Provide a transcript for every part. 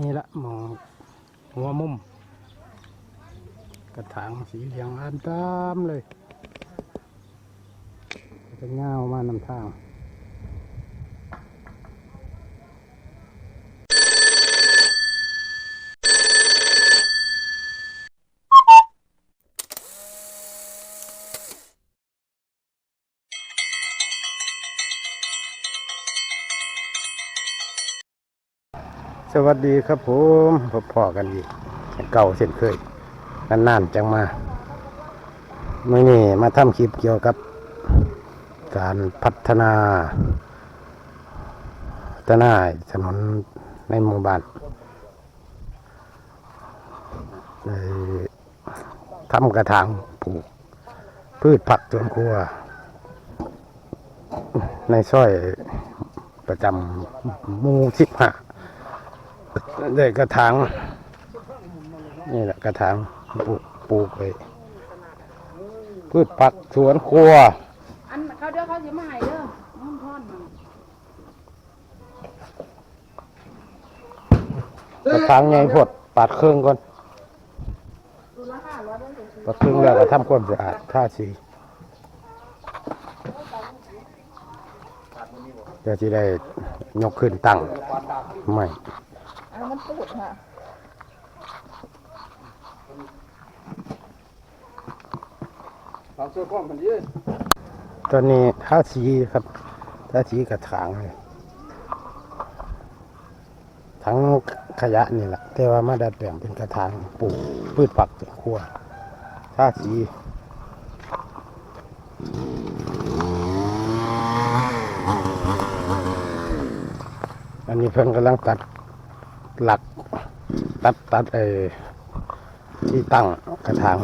นี่ละมองหัวมุม กระถางสีเหลืองอันตามเลยจะเงามานำทาง สวัสดีครับผมพบพอกันอีกเก่าเส้นเคยนนานจังมาเมื่อนี้มาทำคลิปเกี่ยวกับ การพัฒนา พัฒนาถนนในหมู่บ้านทำกระถางปลูก พืชผักสวนครัว ในซอยประจำหมู่สิบห้า ได้กระถางนี่แหละกระถางปลูกปลูกไปพืชผักสวนครัว อันเขาเดี๋ยวเขาจะมาให้เด้อห้องทอนกระถางใหญ่พดปาดเครื่องก่อนปาดเครื่องแล้วก็ทำความสะอาดท่าสีเดี๋ยวจะได้ยกขึ้นตั้งไม่ อันนั้นมันตูดค่ะตอนนี้ท่าสีครับท่าสีกระถางเลยทั้งขยะนี่แหละแต่ว่ามาดัดแปลงเป็นกระถางปลูกพืชผักสวนครัวท่าสีอันนี้เพิ่นกำลังตัด หลักตัดตัดไอ้ที่ตั้งกระถาง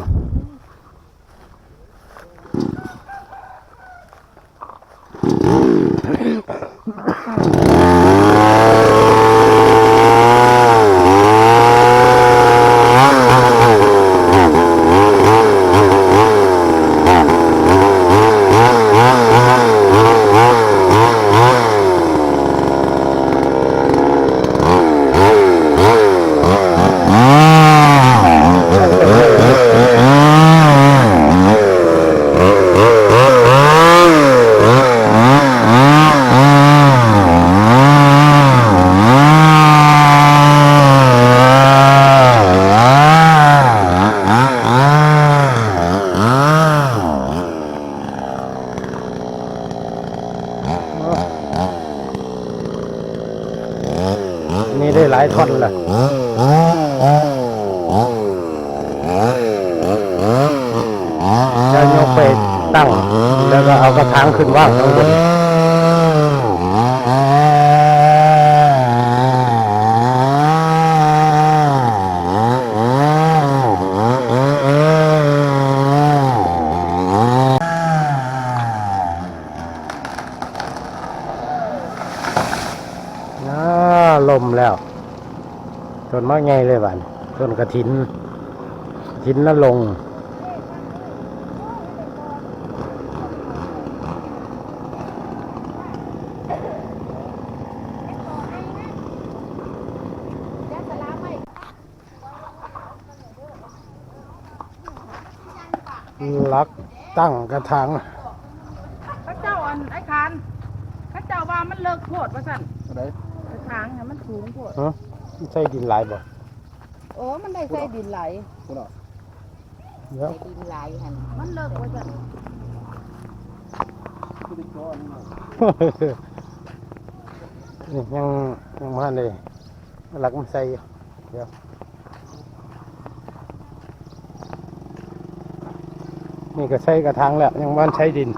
อได้หลายท่อนละจะยกไปตั้ง แล้วก็เอากระถาง ขึ้นว่างข้างบนน่าลมแล้วต้นมะไงเลยบ้านต้นกระถินกระถินน่าลง ลักตั้งกระถางพระเจ้าอันไอ้คานพระเจ้าว่ามันเลิกโพดว่าสั่นกระถางเนี่ยมันสูงโพดฮะใช่ดินหลายบ่โอ้มันได้ใส่ดินไหลเดี๋ยวใส่ดินไหลหันมันเลิกว่าสั่นนี่ยังยังมาเลยหลักมันใส่อยู่เดี๋ยว นี่ก็ใช้กระถางแล้วยังบ้านใช้ดิน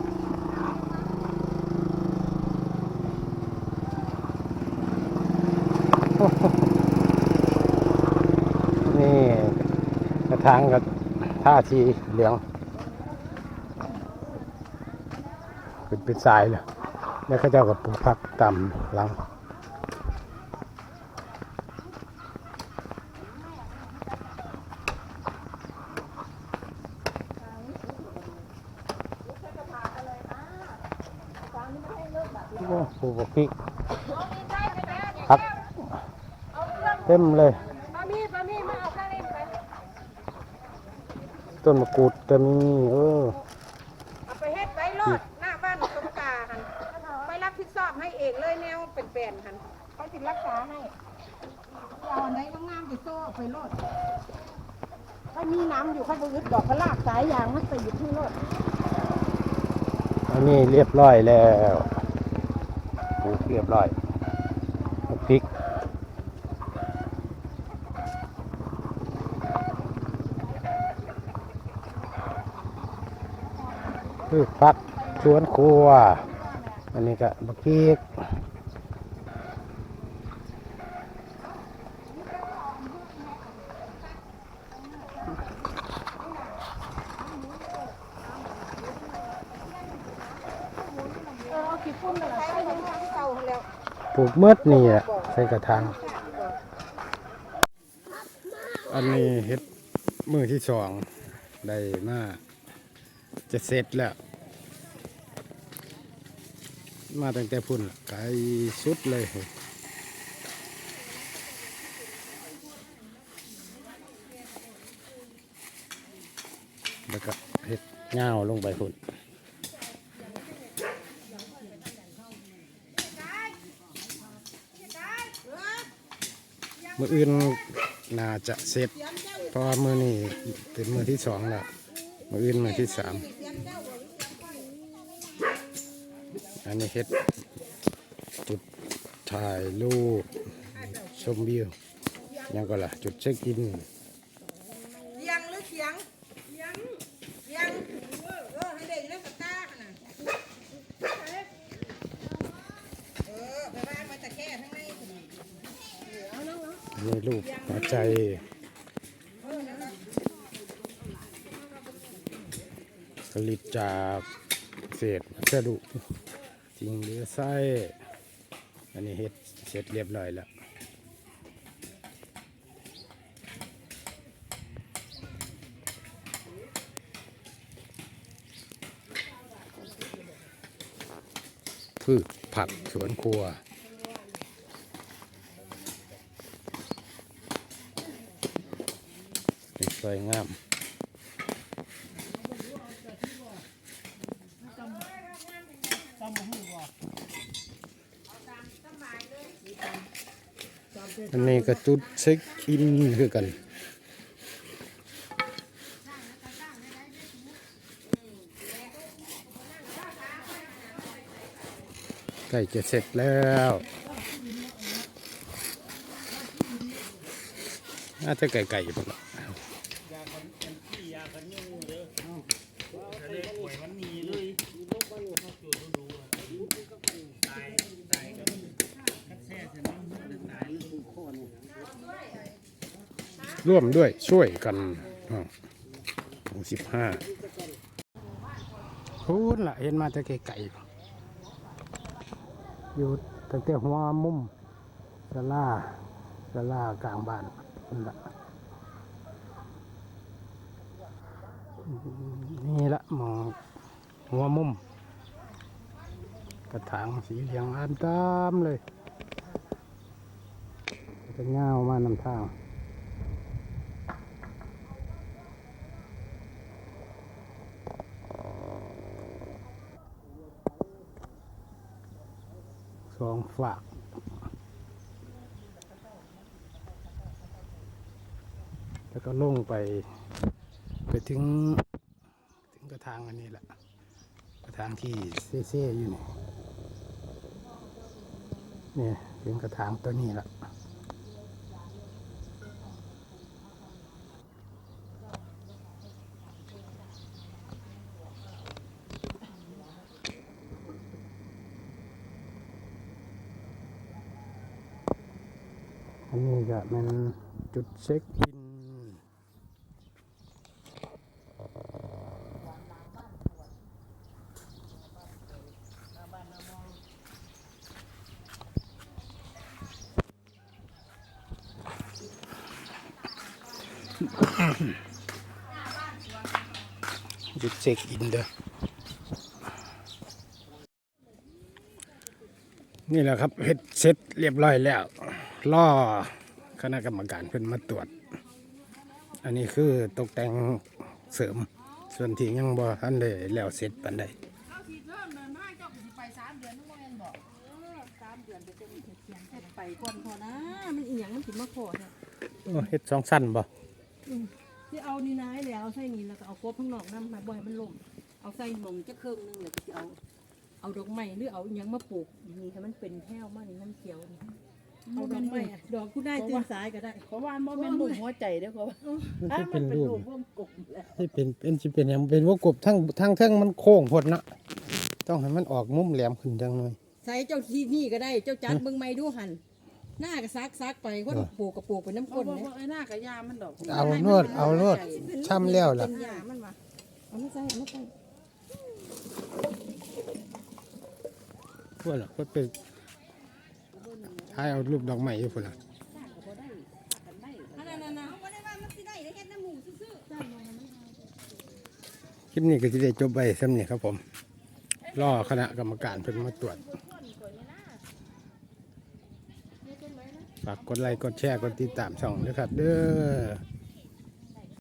นี่กระถางกับท่าชีเหลืองเป็นเป็นสายเลยแล้วเขาเจ้ากับปลูกผักต่ำหลัง โอ้ปลูกบักพริกผักเต็มเลยปามีปามีมาเอาข้างนี้ไปต้นมะกรูดก็มีเออเอาไปเฮ็ดไว้โลดหน้าบ้านสมกาหันไปรับผิดชอบให้เองเลยแนวเป็นๆหันเขาสิรักษาให้เอาอันไหนงามๆสิโซ่เอาไปโลดถ้ามีน้ำอยู่ข้างบนดอกกระลากสายยางมันไปอยู่ที่โลดอันนี้เรียบร้อยแล้ว ปลูกเรียบร้อยพริกพือฟักสวนครัว อันนี้ก็บักพริก เออเอาขี้ฝุ่นใส่ไปยังเก่าแล้ว ปลูกเมืดนี่อะใส่กระถาง อันนี้เฮ็ดมือที่สองได้มาจะเสร็จแล้ว มาตั้งแต่พุ่นไกลสุดเลยแล้วก็เฮ็ดเงาลงไปพุ่น มืออื่นน่าจะเสร็จเพราะว่ามือนี่เป็นมือที่สองแล้วมืออื่นมือที่สามอันนี้เฮ็ดจุดถ่ายรูปชมวิวยังก็ล่ะจุดเช็คอิน เสียงหรือเสียงเสียงเสียงเออเออให้ได้อยู่ในสตาร์น่ะเออไปบ้านมาตะแค่ทั้งในเอา มีรูปหัวใจผลิตจากเศษวัสดุจริงหรือไส้อันนี้เฮ็ดเสร็จเรียบร้อยแล้วพืชผักสวนครัว สวยงามอันนี้ก็จุดเช็คอินคือกันใกล้จะเสร็จแล้วน่าจะไก่ๆพุ่นละ ร่วมด้วยช่วยกันหมู่สิบห้าพูดละเห็นมาแต่ไกลๆอยู่ตั้งแต่หัวมุมสลาสลากลางบ้านนั่นละนี่ละมองหัวมุม กระถางสีเหลืองอามตามเลย จะเงาวมานำทาง สองฝากแล้วก็ลงไปไปถึงถึงกระถางอันนี้แหละกระถางที่เซ่ๆอยู่นี่เนี่ยถึงกระถางตัวนี้ละ อันนี้ก็นจุดเช็คอินจุดเช็คอินเด้อนี่แหละครับเฮ็ดเสร็จเรียบร้อยแล้วล่อ คณะกรรมการเพิ่นมาตรวจ อันนี้คือตกแต่งเสริม ส่วนที่ยังบ่ทันได้แล้วเสร็จปานใดเอาสิเริ่มเดินมาเจ้าก็สิไปสามเดือนนึกว่าแม่นบอกเออสามเดือนจะเป็นเฮ็ดเสียงเฮ็ดไปก่อนพอนะ มันอีหยังมันสิมาขอเนี่ยโอ้เฮ็ดสองสั้นบ่ที่เอานี่นายแล้วเอาใส่นี่แล้วก็เอากบข้างนอกน้ำมาบ่ให้มันล่มเอาใส่หมองจะเครื่องนึงแล้วก็สิเอาเอาดอกไม้หรือเอาอิหยังมาปลูกนี่ให้มันเป็นแห้วมานี่มันเขียวนี่ เอาดอกไม้อะดอกกูได้ตื่นสายก็ได้เพราะว่าบ่แม่นบุ่มหัวใจเด้อเพราะว่ามันถ้าสิมัเป็นนเป็นรูรูปปวงกลมแล้วให้เป็นเป็นสิเป็นหยังเป็นวงกบทั้งทั้งเทิงมันโค้งพดเนาะต้องให้มันออกมุมแหลมขึ้นจังหน่อย ใส่เจ้าที่นี่ก็ได้ เจ้าจัดเบิ่งไม้ดูหันหน้าก็ซักซักไปคนปลูกก็ปลูกไปน้ำเพก้ราะนว่าเนี่ยไอ้หน้ากะยามันดอกเอาโลดเอาโลดช้ำแล้วล่ะเป็นยามันวะเอาไม่ใส่เอาไม่ใส่พวกล่ะก็เป็น ถ่ายเอารูปดอกไม้อยู่พุ่นล่ะคลิปนี้ก็จะได้จบไปสำนี้ครับผม รอคณะกรรมการเพิ่นมาตรวจ ฝากกดไลค์กดแชร์กดติดตามช่องด้วยครับ เด้อ